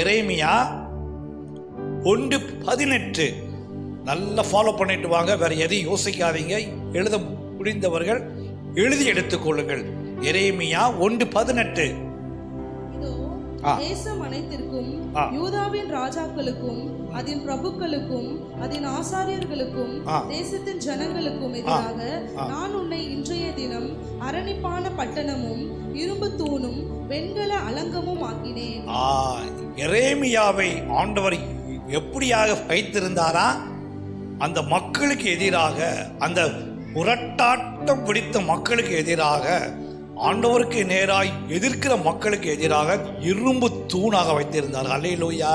எரேமியா ஒன்று பதினெட்டு. நல்லா ஃபாலோ பண்ணிட்டு வாங்க. வேற எதையும் யோசிக்காதீங்க. எழுத முடிந்தவர்கள் எழுதி எடுத்துக்கொள்ளுங்கள் எரேமியா ஒன்று பதினெட்டு. தேசம் அனைத்திற்கும். யூதாவின் ராஜாக்களுக்கும் அதன் பிரபுக்களுக்கும் அதன் ஆசாரியர்களுக்கும். தேசத்தின் ஜனங்களுக்கும் எதிராக நான் உன்னை இன்றைய தினம் அரணிப்பான பட்டணமும் இரும்பு தூணும் வெண்கல அலங்கமும் ஆக்கினேன். எரேமியாவை ஆண்டவர் எப்படியாக வைத்திருந்தாரா? அந்த மக்களுக்கு எதிராக அந்த முரட்டாட்டம் பிடித்த மக்களுக்கு எதிராக ஆண்டவருக்கு நேராய் எதிர்க்கிற மக்களுக்கு எதிராக இரும்பு தூணாக வைத்திருந்தார். அல்லையிலோயா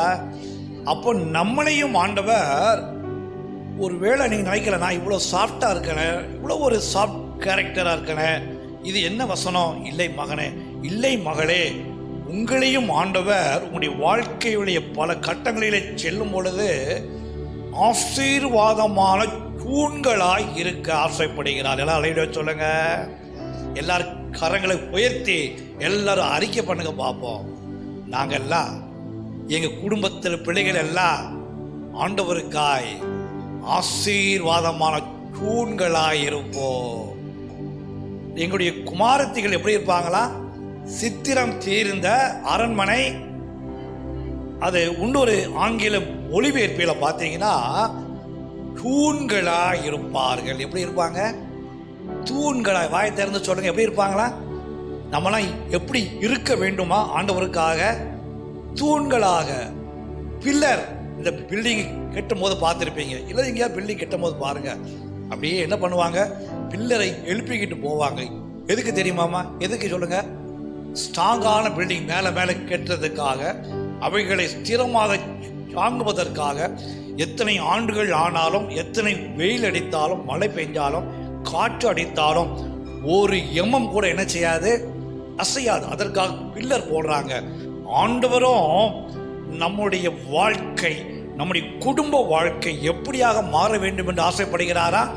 அப்போ நம்மளையும் ஆண்டவர் ஒருவேளை நீங்கள் நினைக்கல நான் இவ்வளோ சாஃப்டாக இருக்கேன் இவ்வளோ ஒரு சாஃப்ட் கேரக்டராக இருக்கேன் இது என்ன வசனம்? இல்லை மகனே இல்லை மகளே உங்களையும் ஆண்டவர் உங்களுடைய வாழ்க்கையுடைய பல கட்டங்களிலே செல்லும் பொழுது ஆசீர்வாதமான தூண்களாய் இருக்க ஆசைப்படுகிறார். எல்லாம் அலையிட சொல்லுங்க. எல்லார் கரங்களை உயர்த்தி எல்லாரும் அறிக்கை பண்ணுங்க பார்ப்போம். நாங்கெல்லாம் எங்கள் குடும்பத்தில் பிள்ளைகள் எல்லாம் ஆண்டவருக்காய் ஆசீர்வாதமான தூண்களாய் இருப்போம் எங்களுடைய குமாரத்திகள் எப்படி இருப்பாங்களா? சித்திரம் தீர்ந்த அரண்மனை அது இன்னொரு ஆங்கில மொழிபெயர்ப்பில் பார்த்தீங்கன்னா தூண்களாய் இருப்பார்கள் எப்படி இருப்பாங்க? தூண்களாய் வாய் திறந்து சொல்லுங்க எப்படி இருப்பாங்களா? நம்மளாம் எப்படி இருக்க வேண்டுமா ஆண்டவருக்காக? தூண்களாக பில்லர் இந்த பில்டிங் கட்டும் போது பார்த்துருப்பீங்க. இல்லை எங்கேயா பில்டிங் கட்டும் போது பாருங்க. அப்படியே என்ன பண்ணுவாங்க? பில்லரை எழுப்பிக்கிட்டு போவாங்க. எதுக்கு தெரியுமாமா எதுக்கு சொல்லுங்க? ஸ்ட்ராங்கான பில்டிங் மேலே மேலே கட்டுறதுக்காக அவைகளை ஸ்திரமாக தாங்குவதற்காக எத்தனை ஆண்டுகள் ஆனாலும் எத்தனை வெயில் அடித்தாலும் மழை பெஞ்சாலும் காற்று அடித்தாலும் ஒரு எம்மம் கூட என்ன செய்யாது? அசையாது. அதற்காக பில்லர் போடுறாங்க. ஆண்டவரும் நம்முடைய வாழ்க்கை நம்முடைய குடும்ப வாழ்க்கை எப்படியாக மாற வேண்டும் என்று ஆசைப்படுகிறாரா?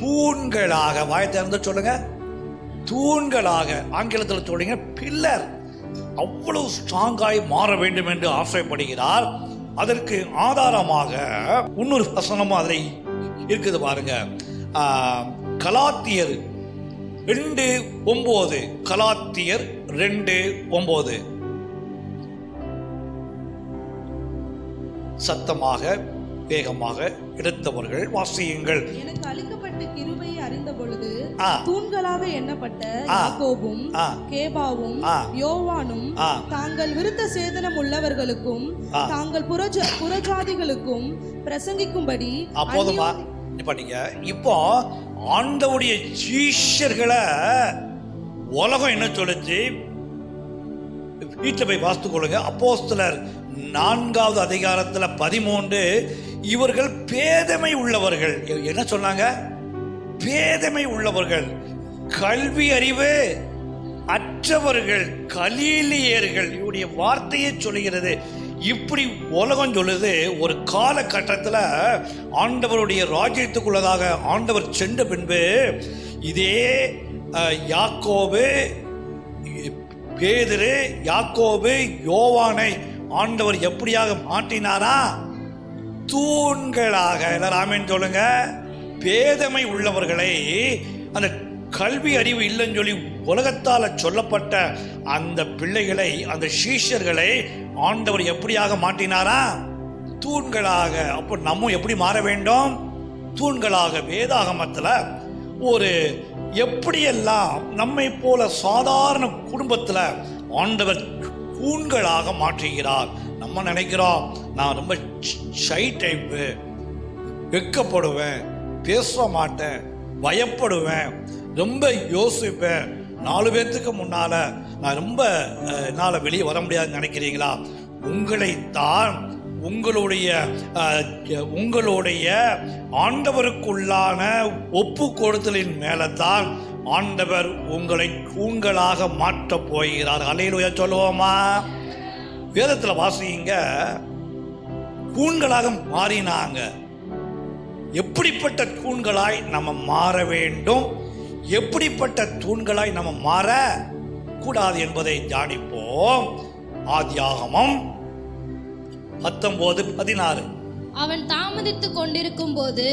தூண்களாக வாய் திறந்து சொல்லுங்க. தூண்களாக ஆங்கிலத்தில் சொல்லுங்க பில்லர். அவ்வளவு ஸ்ட்ராங்காய் மாற வேண்டும் என்று ஆசைப்படுகிறார். அதற்கு ஆதாரமாக இன்னொரு வசனமும் அதில் இருக்குது பாருங்க. கலாத்தியர் ரெண்டு ஒன்பது கலாத்தியர் ரெண்டு ஒன்பது சத்தமாக வேகமாக எடுத்தவர்கள் வாசியுங்கள் எனக்கு அளிக்கப்பட்ட கிருபையை அறிந்த பொழுது. தூண்களாக எண்ணப்பட்ட. யாக்கோபும். கேபாவும். யோவானும். தாங்கள் விருத்த சேதனம் உள்ளவர்களுக்கும். தாங்கள் புறஜ புறஜாதிகளுக்கும் பிரசங்கிக்கும்படி ஆ, போதுமா இப்ப நீங்க இப்போ ஆண்டவுடைய சீஷர்களை உலகம் என்ன சொல்லுச்சு? வீட்டில் போய் வாஸ்து கொள்ளுங்க. அப்போஸ்தலர் நான்காவது அதிகாரத்தில் பதிமூன்று இவர்கள் பேதமை உள்ளவர்கள். என்ன சொன்னாங்க? பேதமை உள்ளவர்கள் கல்வி அறிவு அற்றவர்கள் கலீலியர்கள். இவருடைய வார்த்தையே சொல்லுகிறது. இப்படி உலகம் சொல்லுது. ஒரு காலகட்டத்தில் ஆண்டவருடைய ராஜ்யத்துக்குள்ளதாக ஆண்டவர் சென்ற பின்பு இதே யாக்கோபு பேதரு யாக்கோபு யோவானை ஆண்டவர் எப்படியாக மாட்டினாரா தூண்களாக. எல்லாரும் ஆமென் சொல்லுங்க. பேதமை உள்ளவர்களை அந்த கல்வி அறிவு இல்லைன்னு சொல்லி உலகத்தால் சொல்லப்பட்ட அந்த பிள்ளைகளை அந்த சீஷர்களை ஆண்டவர் எப்படியாக மாட்டினாரா தூண்களாக. அப்போ நம்ம எப்படி மாற வேண்டும்? தூண்களாக வேதாகமத்தில் ஒரு எப்படியெல்லாம் நம்மை போல சாதாரண குடும்பத்தில் ஆண்டவர் தூண்களாக மாற்றுகிறார். நம்ம நினைக்கிறோம் நான் ரொம்ப ஷை டைப்பு. வெக்கப்படுவேன் பேச மாட்டேன் பயப்படுவேன் ரொம்ப யோசிப்பேன். நாலு பேர்த்துக்கு முன்னால் நான் ரொம்ப என்னால் வெளியே வர முடியாதுன்னு நினைக்கிறீங்களா? உங்களை தான் உங்களுடைய உங்களுடைய ஆண்டவருக்குள்ளான ஒப்பு கொடுத்தலின் மேலே தான் ஆண்டவர் உங்களை கூண்களாக மாற்றப் போகிறார். அலையிலுயா சொல்லுவோமா? வேதத்தில் வாசிங்க கூண்களாக மாறினாங்க. எப்படிப்பட்ட தூண்களாய் நம்ம மாற வேண்டும்? எப்படிப்பட்ட தூண்களாய் நம்ம மாற கூடாது என்பதை தியானிப்போம். ஆதியாகமம் பத்தொன்பது பதினாறு. அவன் தாமதித்துக் கொண்டிருக்கும் போது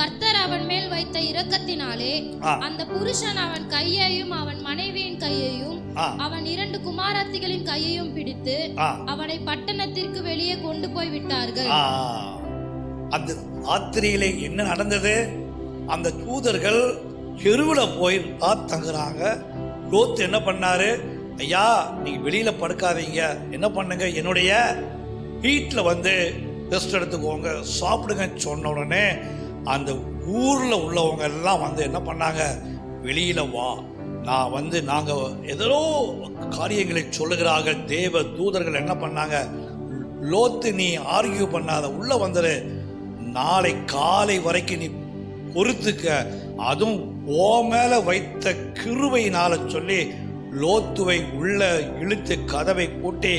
கர்த்தர் அவன் மேல் வைத்த இரக்கத்தினாலே. அந்த புருஷன் அவன் கையையும் அவன் மனைவியின் கையையும் அவன் இரண்டு குமாரத்திகளின் கையையும் பிடித்து அவனை பட்டணத்திற்கு வெளியே கொண்டு போய் விட்டார்கள். அந்த ராத்திரியிலே என்ன நடந்தது? அந்த தூதர்கள் தெருவில் போய் தங்குறாங்க. லோத்து என்ன பண்ணாரு? ஐயா நீங்க வெளியில படுக்காதீங்க. என்ன பண்ணுங்க? என்னுடைய வீட்டில் வந்து ரெஸ்ட் எடுத்துக்கோங்க. சாப்பிடுங்கன்னு சொன்ன உடனே அந்த ஊரில் உள்ளவங்க எல்லாம் வந்து என்ன பண்ணாங்க? வெளியில் வா. நான் வந்து நாங்கள் எதோ காரியங்களை சொல்லுகிறார்கள். தேவ தூதர்கள் என்ன பண்ணாங்க? லோத்து நீ ஆர்கியூ பண்ணாத. உள்ளே வந்துரு. நாளை காலை வரைக்கும் நீ பொறுத்துக்க. அதுவும் ஓ மேலே வைத்த கிருவையினால் சொல்லி லோத்துவை உள்ள இழுத்து கதவை பூட்டி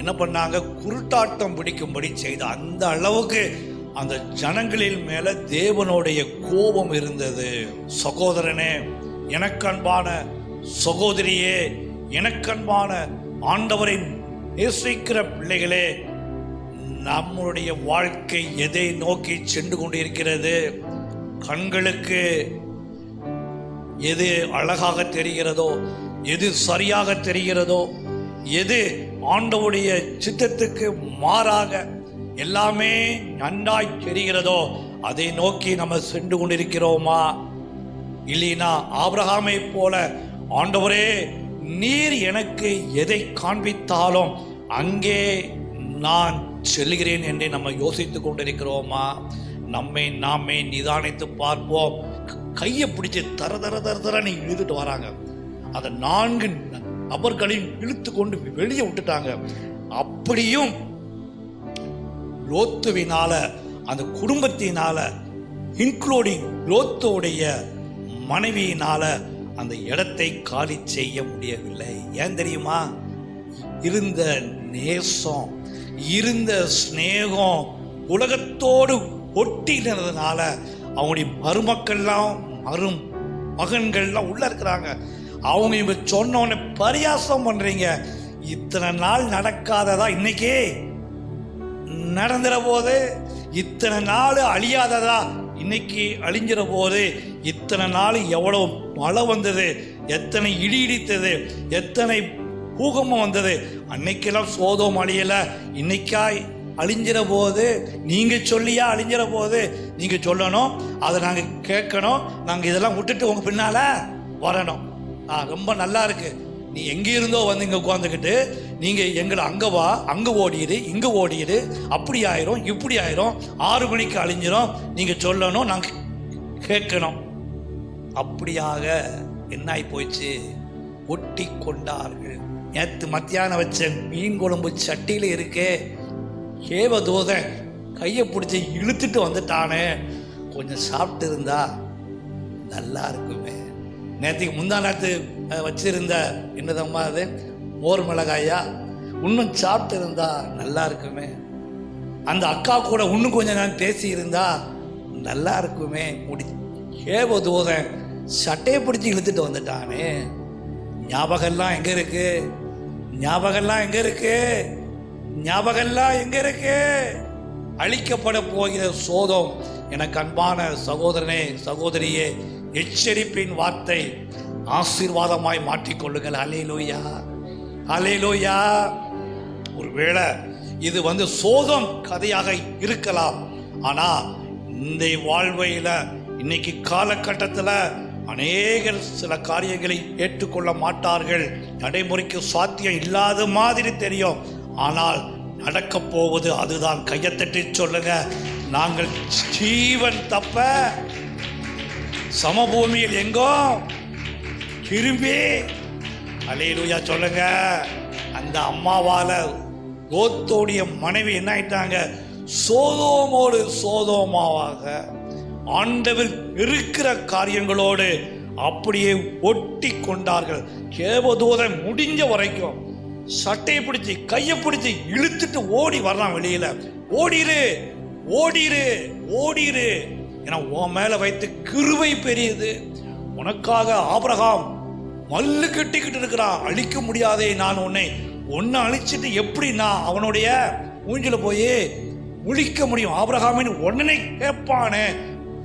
என்ன பண்ணாங்க? குருட்டாட்டம் பிடிக்கும்படி செய்த அந்த அளவுக்கு அந்த ஜனங்களின் மேல தேவனுடைய கோபம் இருந்தது. சகோதரனே எனக்கன்பான சகோதரியே எனக்கன்பான ஆண்டவரை நேசிக்கிற பிள்ளைகளே நம்முடைய வாழ்க்கை எதை நோக்கி சென்று கொண்டிருக்கிறது? கண்களுக்கு எது அழகாக தெரிகிறதோ எது சரியாக தெரிகிறதோ எது ஆண்டவுடைய சித்தத்துக்கு மாறாக எல்லாமே நன்றாய் தெரிகிறதோ அதை நோக்கி நம்ம சென்று கொண்டிருக்கிறோமா? இல்லைனா ஆபிரகாமை போல ஆண்டவரே நீர் எனக்கு எதை காண்பித்தாலும் அங்கே நான் செல்கிறேன் என்று நம்ம யோசித்துக் கொண்டிருக்கிறோமா? நம்மை நாமே நிதானித்து பார்ப்போம். கையை பிடிச்சி தர தர தர தரன்னு இழுத்துட்டு வராங்க. அந்த நான்கு அவர்களையும் இழுத்து கொண்டு வெளியே விட்டுட்டாங்க. அப்படியும் லோத்துவினால அந்த குடும்பத்தினால இன்க்ளூடிங் லோத்துடைய மனைவியினால அந்த இடத்தை காலி செய்ய முடியவில்லை. ஏன் தெரியுமா? இருந்த நேசம் இருந்த சிநேகம் உலகத்தோடு ஒட்டினதுனால அவங்களுடைய மருமக்கள்லாம் மரும் மகன்கள்லாம் உள்ள இருக்கிறாங்க. அவங்க இவங்க சொன்ன பரியாசம் பண்றீங்க. இத்தனை நாள் நடக்காததா இன்னைக்கே? நடந்துற போது இத்தனை நாள் அழியாததா இன்னைக்கு அழிஞ்சிற போது இத்தனை நாள் எவ்வளவு மழை வந்தது எத்தனை இடி இடித்தது எத்தனை பூகமும் வந்தது அன்னைக்கெல்லாம் சோதம் அழியல இன்னைக்காய் அழிஞ்சிற போது நீங்க சொல்லியா அழிஞ்சிற போது நீங்க சொல்லணும் அதை நாங்க கேட்கணும் நாங்க இதெல்லாம் விட்டுட்டு உங்க பின்னால வரணும். ஆ ரொம்ப நல்லா இருக்கு. நீ எங்கே இருந்தோ வந்து இங்கே உட்காந்துக்கிட்டு நீங்கள் எங்களை அங்கே வா அங்கே ஓடிடு இங்கே ஓடிடு அப்படி ஆயிரும் இப்படி ஆயிரும் ஆறு மணிக்கு அழிஞ்சிரும் நீங்கள் சொல்லணும் நாங்கள் கேட்கணும். அப்படியாக என்னாய் போயிடுச்சு ஒட்டி கொண்டார்கள். நேற்று மத்தியானம் வச்ச மீன் குழம்பு சட்டியில் இருக்கே ஏவதூதன் கையை பிடிச்சி இழுத்துட்டு வந்துட்டானே. கொஞ்சம் சாப்பிட்டு இருந்தா நல்லா இருக்குமே. நேற்றுக்கு முந்தா நேற்று அஹ், வச்சிருந்த என்னதம்மா அது மோர் மிளகாயா? இன்னும் சாப்பிட்டு இருந்தா நல்லா இருக்குமே அந்த அக்கா கூட இன்னும் கொஞ்சம் நேரம் பேசி இருந்தா நல்லா இருக்குமே முடி ஏவதூதன் சட்டையை பிடிச்சி இழுத்துட்டு வந்துட்டானே. ஞாபகம்லாம் எங்கே இருக்கு? ஞாபகம்லாம் எங்கே இருக்கு? ஞாபகம்லாம் எங்கே இருக்கு? அழிக்கப்பட போகிற சோதம் எனக்கு அன்பான சகோதரனே சகோதரியே எச்சரிப்பின் வார்த்தை ஆசீர்வாதமாய் மாற்றிக்கொள்ளுங்கள். அலேலூயா அலேலூயா ஒருவேளை இது வந்து சோதம் கதையாக இருக்கலாம். ஆனா இந்த வாழ்வையில் இன்னைக்கு காலகட்டத்தில் அநேகர் சில காரியங்களை ஏற்றுக்கொள்ள மாட்டார்கள். நடைமுறைக்கு சாத்தியம் இல்லாத மாதிரி தெரியும். ஆனால் நடக்க போவது அதுதான். கையத்தட்டி சொல்லுங்க. நாங்கள் ஜீவன் தப்ப சமபூமியில் எங்கோ திரும்பி அலையிலூயா சொல்லுங்க. அந்த அம்மாவால் லோத்தோடைய மனைவி என்ன ஆயிட்டாங்க? சோதோமோடு சோதோமாவாக ஆண்டவர் இருக்கிற காரியங்களோடு அப்படியே ஒட்டி கொண்டார்கள். கேவதூதன் முடிஞ்ச வரைக்கும் சட்டையை பிடிச்சி கையை பிடிச்சி இழுத்துட்டு ஓடி வர்றான் வெளியில. ஓடிரு ஓடிரு ஓடிரு. ஏன்னா உன் மேலே வைத்து கிருவை பெரியது. உனக்காக ஆபரகாம் மல்லு கட்டிக்கிட்டு இருக்கிறான் அழிக்க முடியாதே நான் உன்னை. ஒன்று அழிச்சிட்டு எப்படி நான் அவனுடைய மூஞ்சில போய் முழிக்க முடியும்? ஆபரகாமின் உடனே கேட்பானே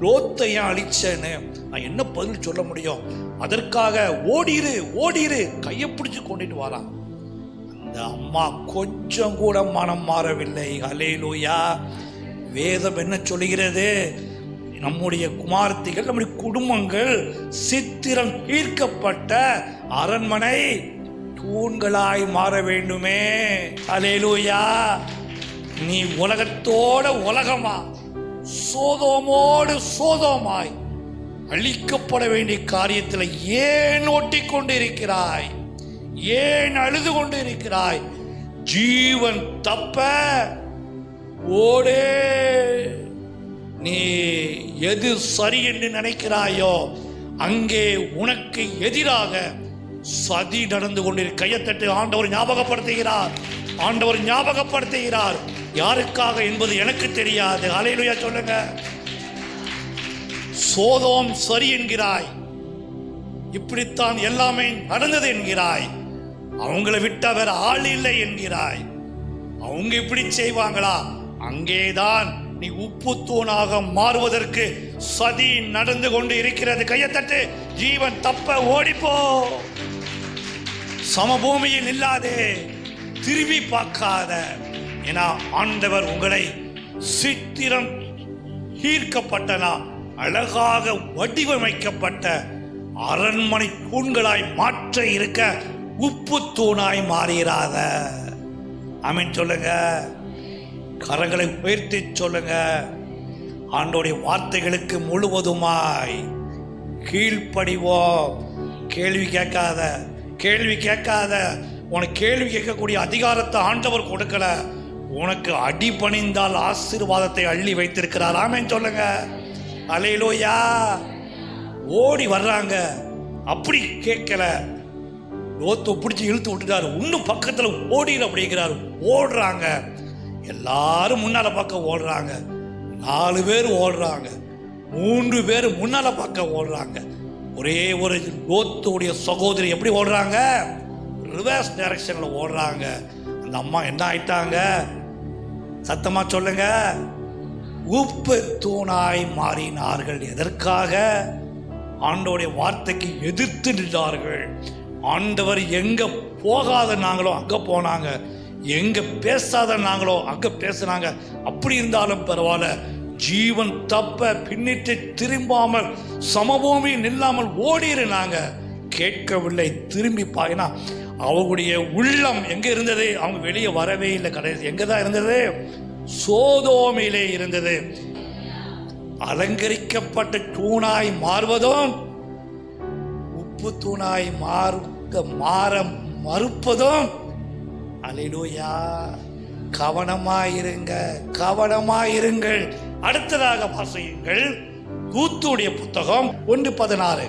லோத்தை ஏன் அழிச்சேன்னு? நான் என்ன பதில் சொல்ல முடியும்? அதற்காக ஓடிரு ஓடிரு கையை பிடிச்சி கொண்டுட்டு வரான் அந்த அம்மா கொஞ்சம் கூட மனம் மாறவில்லை. அலேலூயா வேதம் என்ன சொல்லுகிறது? நம்முடைய குமார்த்திகள் நம்முடைய குடும்பங்கள் சித்திரம் ஈர்க்கப்பட்ட அரண்மனை தூண்களாய் மாற வேண்டுமே. அலேலூயா நீ உலகத்தோட உலகமா? சோதோமோடு சோதோமாய் அழிக்கப்பட வேண்டிய காரியத்தில் ஏன் ஓட்டிக் கொண்டிருக்கிறாய்? ஏன் அழுது கொண்டு இருக்கிறாய் ஜீவன் தப்ப ஓடே. நீ எது சரி என்று நினைக்கிறாயோ அங்கே உனக்கு எதிராக சதி நடந்து கொண்டிரு. கையத்தட்டு ஆண்டவர் ஞாபகப்படுத்துகிறார். ஆண்டவர் ஞாபகப்படுத்துகிறார். யாருக்காக என்பது எனக்கு தெரியாது. அலையிலுயா சொல்லுங்க. சோதோம் சரி என்கிறாய். இப்படித்தான் எல்லாமே நடந்தது என்கிறாய். அவங்கள விட்ட வேற ஆள் இல்லை என்கிறாய். அவங்க இப்படி செய்வாங்களா? அங்கேதான் நீ உப்பு தூணாக மாறுவதற்கு சதி நடந்து கொண்டு இருக்கிறது. கையத்தட்டு ஜீவன் தப்ப ஓடிப்போ. சமபூமியில் இல்லாதே திரும்பி பார்க்காத. ஏன்னா ஆண்டவர் உங்களை சித்திரம் ஈர்க்கப்பட்டனா அழகாக வடிவமைக்கப்பட்ட அரண்மனை தூண்களாய் மாற்ற இருக்க உப்பு தூணாய் மாறுகிறாத ஆமென் சொல்லுங்க. கரங்களை உயர்த்தி சொல்லுங்க. ஆண்டோடைய வார்த்தைகளுக்கு முழுவதுமாய் கீழ்ப்படிவோம். கேள்வி கேட்காத கேள்வி கேட்காத உனக்கு கேள்வி கேட்கக்கூடிய அதிகாரத்தை ஆண்டவர் கொடுக்கல. உனக்கு அடி பணிந்தால் ஆசீர்வாதத்தை அள்ளி வைத்திருக்கிறார். ஆமென் சொல்லுங்க. அலையிலோயா. ஓடி வர்றாங்க. அப்படி கேட்கல. லோத்து பிடிச்சி இழுத்து விட்டுட்டாரு. இன்னும் பக்கத்தில் ஓடிடு அப்படிங்கிறார். ஓடுறாங்க. எல்லாரும் முன்னால பக்கம் ஓடுறாங்க. நாலு பேர் ஓடுறாங்க. மூன்று பேர் முன்னால பக்கம் ஓடுறாங்க. ஒரே ஒரு லோத்துடைய சகோதரி எப்படி ஓடுறாங்க? ரிவர்ஸ் டைரக்ஷனில் ஓடுறாங்க. அந்த அம்மா என்ன ஆயிட்டாங்க? சத்தமா சொல்லுங்க. உப்பு தூணாய் மாறினார்கள். எதற்காக? ஆண்டோடைய வார்த்தைக்கு எதிர்த்து நின்றார்கள். ஆண்டவர் எங்க போகாத நாங்களும் அங்க போனாங்க. எங்க பேசாத நாங்களோ அங்க பேசுனாங்க. அப்படி இருந்தாலும் பரவாயில்ல. ஜீவன் தப்ப பின்னிட்டு திரும்பாமல் சமபூமி நில்லாமல் ஓடிருந்தாங்க. கேட்கவில்லை திரும்பி பாயினா அவங்களுடைய உள்ளம் எங்க இருந்தது? அவங்க வெளியே வரவே இல்லை கடைசி. எங்கே தான் இருந்தது? சோதோமிலே இருந்தது. அலங்கரிக்கப்பட்ட தூணாய் மாறுவதும் உப்பு தூணாய் மாறுக்க மாற மறுப்பதும் அலையிலூயா. கவனமாயிருங்க கவனமாயிருங்கள். அடுத்ததாக வாசியுங்கள் தூத்துடைய புத்தகம் ஒன்று பதினாறு.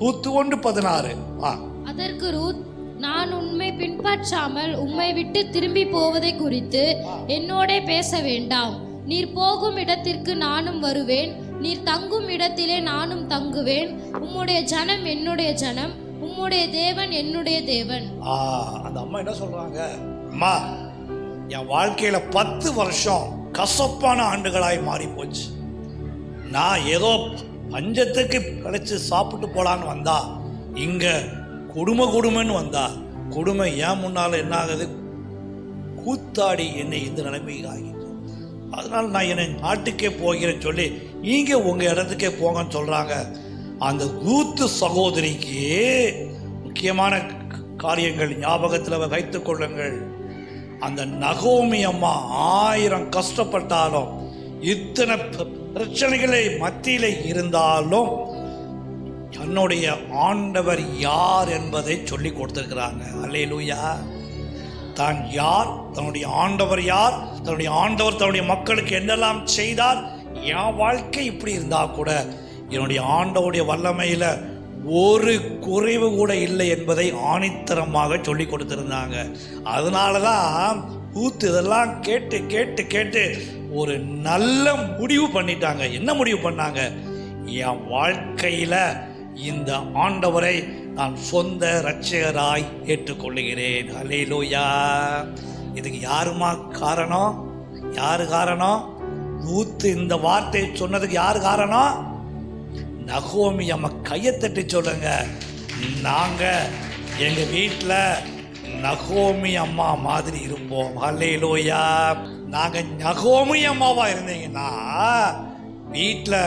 தூத்து ஒன்று பதினாறு. ஆ. அதற்கு ரூத் நான் உண்மை பின்பற்றாமல் உம்மை விட்டு திரும்பி போவதை குறித்து என்னோடே பேச வேண்டாம். நீர் போகும் இடத்திற்கு நானும் வருவேன். நீர் தங்கும் இடத்திலே நானும் தங்குவேன். உம்முடைய ஜனம் என்னுடைய ஜனம். உம்முடைய தேவன் என்னுடைய தேவன். ஆ அந்த அம்மா என்ன சொல்றாங்க? அம்மா என் வாழ்க்கையில பத்து வருஷம் கசப்பான ஆண்டுகளாய் மாறி போச்சு நான் ஏதோ பஞ்சத்துக்கு கழிச்சு சாப்பிட்டு போலான்னு வந்தா இங்க குடும்ப குடும்பன்னு வந்தா குடும்பம் ஏன் முன்னால என்ன ஆகுது? கூத்தாடி என்னை இந்த நிலைமைக்கு ஆகிட்டு அதனால நான் என்னை நாட்டுக்கே போகிறேன்னு சொல்லி நீங்க உங்க இடத்துக்கே போங்கன்னு சொல்றாங்க. அந்த ரூத்து சகோதரிக்கு முக்கியமான காரியங்கள் ஞாபகத்தில் வைத்துக் கொள்ளுங்கள். அந்த நகோமி அம்மா ஆயிரம் கஷ்டப்பட்டாலும் இத்தனை பிரச்சனைகளை மத்தியில் இருந்தாலும் தன்னுடைய ஆண்டவர் யார் என்பதை சொல்லி கொடுத்துருக்கிறாங்க. அல்லே லூயா தான் யார் தன்னுடைய ஆண்டவர் யார் தன்னுடைய ஆண்டவர் தன்னுடைய மக்களுக்கு என்னெல்லாம் செய்தார் என் வாழ்க்கை இப்படி இருந்தால் கூட என்னுடைய ஆண்டவுடைய வல்லமையில் ஒரு குறைவு கூட இல்லை என்பதை ஆணித்தரமாக சொல்லி கொடுத்துருந்தாங்க. அதனால தான் ஊத்து இதெல்லாம் கேட்டு கேட்டு கேட்டு ஒரு நல்ல முடிவு பண்ணிட்டாங்க. என்ன முடிவு பண்ணாங்க? என் வாழ்க்கையில் இந்த ஆண்டவரை நான் சொந்த இரட்சகராய் ஏற்றுக்கொள்ளுகிறேன். அலேலூயா இதுக்கு யாருமா காரணம்? யாரு காரணம்? ரூத்து இந்த வார்த்தை சொன்னதுக்கு யார் காரணம்? நகோமி அம்மா கையை தட்டி சொல்லுங்க. நாங்க எங்க வீட்டில் நகோமி அம்மா மாதிரி இருப்போம். அல்லையிலோயா நாங்க நகோமி அம்மாவா இருந்தீங்கன்னா வீட்டில்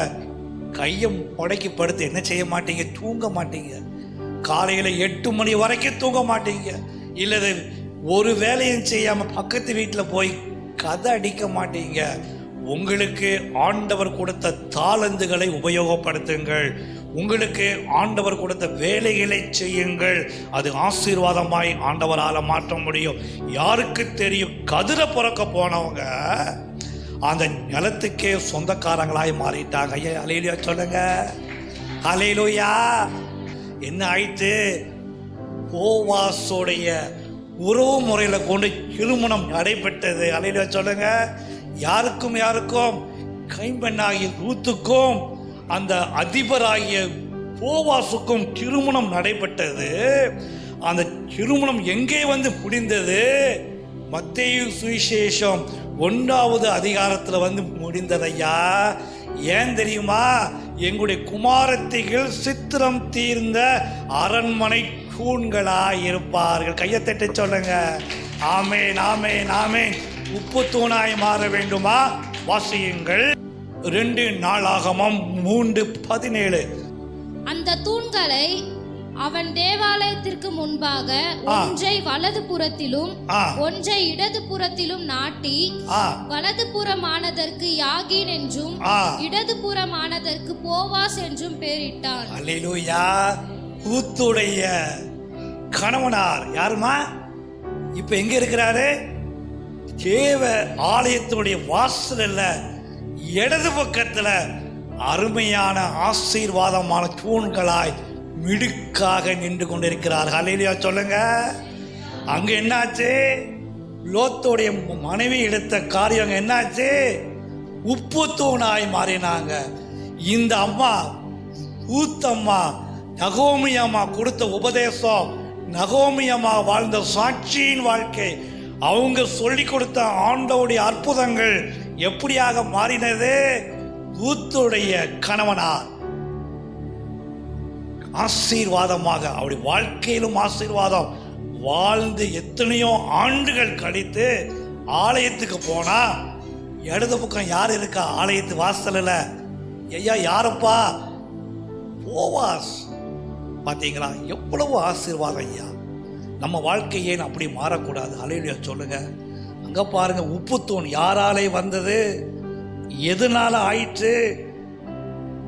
கையை முடக்கி படுத்து என்ன செய்ய மாட்டீங்க? தூங்க மாட்டீங்க. காலையில் எட்டு மணி வரைக்கும் தூங்க மாட்டீங்க. இல்லது ஒரு வேலையும் செய்யாமல் பக்கத்து வீட்டில் போய் கதை அடிக்க மாட்டீங்க. உங்களுக்கு ஆண்டவர் கொடுத்த தாளந்துகளை உபயோகப்படுத்துங்கள். உங்களுக்கு ஆண்டவர் கொடுத்த வேலைகளை செய்யுங்கள். அது ஆசீர்வாதமாய் ஆண்டவரால் மாற்ற முடியும். யாருக்கு தெரியும்? கதிரை பிறக்க போனவங்க அந்த நிலத்துக்கே சொந்தக்காரங்களாய் மாறிட்டாங்க. ஐயா அலையிலையா சொல்லுங்க. அலையிலோயா என்ன ஆயிட்டு? போவாசோடைய உறவு முறையில் கொண்டு திருமணம் நடைபெற்றது. அலையில சொல்லுங்க. யாருக்கும் யாருக்கும் கைம்பெண்ணாகிய ரூத்துக்கும் அந்த அதிபராகிய போவாசுக்கும் திருமணம் நடைபெற்றது. அந்த திருமணம் எங்கே வந்து முடிந்தது? மத்தேயு சுவிசேஷம் ஒன்றாவது அதிகாரத்தில் வந்து முடிந்ததையா? ஏன் தெரியுமா? எங்களுடைய குமாரத்திகள் சித்திரம் தீர்ந்த அரண்மனை தூண்களாய் இருப்பார்கள் கையை தட்டி சொல்லுங்க. ஆமேன் ஆமேன் ஆமேன். உப்பு தூணாய் மாற வேண்டுமா? வாசியுங்கள். ரெண்டு நாளாகமம் மூன்று பதினேழு. அந்த தூண்களை அவன் தேவாலயத்திற்கு முன்பாக ஒன்றை வலது புறத்திலும். ஒன்றை இடது புறத்திலும் நாட்டி வலது புறமானதற்கு யாகின் என்றும் இடது புறமானதற்கு போவாஸ் என்றும் பெயரிட்டான். அல்லேலூயா. ஊத்துடைய கணவனார் யாருமா? இப்ப எங்க இருக்கிறாரு? தேவ ஆலயத்தினுடைய வாசலில் இடது பக்கத்துல அருமையான ஆசீர்வாதமான தூண்களாய் மிடுக்காக நின்று கொண்டிருக்கிறார் ஹalleluya சொல்லுங்க. அங்க என்னாச்சு? லோத்தோடைய மனைவி எடுத்த காரியம் என்னாச்சு? உப்பு தூணாய் மாறினாங்க. இந்த அம்மா ஊத்தம்மா நகோமி அம்மா கொடுத்த உபதேசம் நகோமியம்மா வாழ்ந்த சாட்சியின் வாழ்க்கை. அவங்க சொல்லி கொடுத்த ஆண்டவுடைய அற்புதங்கள் எப்படியாக மாறினது? ஊத்துடைய கணவனார். ஆசீர்வாதமாக அவருடைய வாழ்க்கையிலும் ஆசீர்வாதம். வாழ்ந்து எத்தனையோ ஆண்டுகள் கழித்து ஆலயத்துக்கு போனா இடது பக்கம் யார் இருக்கா? ஆலயத்து வாசலில் ஐயா யாரப்பா? போவாஸ். பார்த்தீங்களா எவ்வளவு ஆசீர்வாதம் ஐயா. நம்ம வாழ்க்கை ஏன் அப்படி மாறக்கூடாது. அலையிலையா சொல்லுங்க. அங்கே பாருங்க உப்புத்தூண் யாராலே வந்தது? எதனால ஆயிற்று?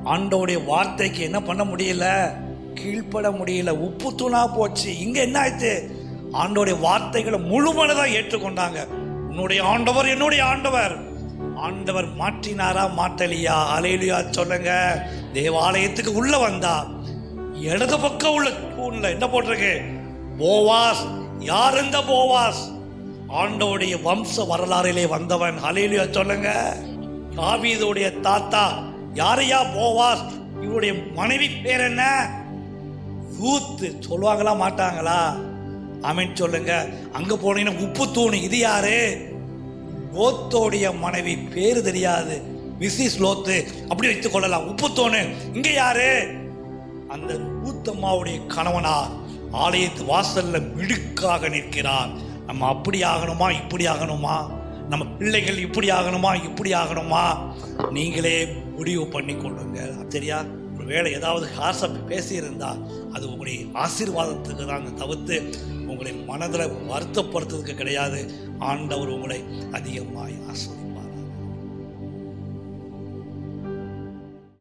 ஆண்டோடைய வார்த்தைக்கு என்ன பண்ண முடியல? கீழ்ப்பட முடியல. உப்பு தூணா போச்சு. இங்க என்ன ஆயிடுச்சு ஆண்டோடைய வார்த்தைகளை முழுமனதாக ஏற்றுக்கொண்டாங்க. உன்னுடைய ஆண்டவர் என்னுடைய ஆண்டவர். ஆண்டவர் மாற்றினாரா? மாட்டலியா அலையிலையா சொல்லுங்க. தேவாலயத்துக்கு உள்ள வந்தா. இடது பக்கம் உள்ள தூண்ல என்ன போட்டிருக்கு? போவாஸ். யார் இந்த போவாஸ்? ஆண்டோடைய வம்ச வரலாறிலே வந்தவன். அலையிலியா சொல்லுங்க. தாவீதுடைய தாத்தா. யாரையா போவாஸ்? இவருடைய மனைவி பேர் என்ன? ஊத்து சொல்லுவாங்களா மாட்டாங்களா? ஆமென் சொல்லுங்க. அங்க போனீங்கன்னா உப்பு தூணு இது யாரு? லோத்தோடைய மனைவி பேரு தெரியாது. Mrs Lot. அப்படி வைத்துக் கொள்ளலாம். உப்பு தோணு இங்க யாரு? அந்த ஊத்தம்மாவுடைய கணவனார் ஆலயத்து வாசல்ல மிடுக்காக நிற்கிறார். நம்ம அப்படி ஆகணுமா இப்படி ஆகணுமா? நம்ம பிள்ளைகள் இப்படி ஆகணுமா இப்படி ஆகணுமா? நீங்களே முடிவு பண்ணி கொள்ளுங்க. சரியா? ஒருவேளை ஏதாவது காசை பேசியிருந்தா அது உங்களுடைய ஆசீர்வாதத்துக்கு தான் தவிர்த்து உங்களை மனதில் வருத்தப்படுத்துறதுக்கு கிடையாது. ஆண்டவர் உங்களை அதிகமாக ஆசை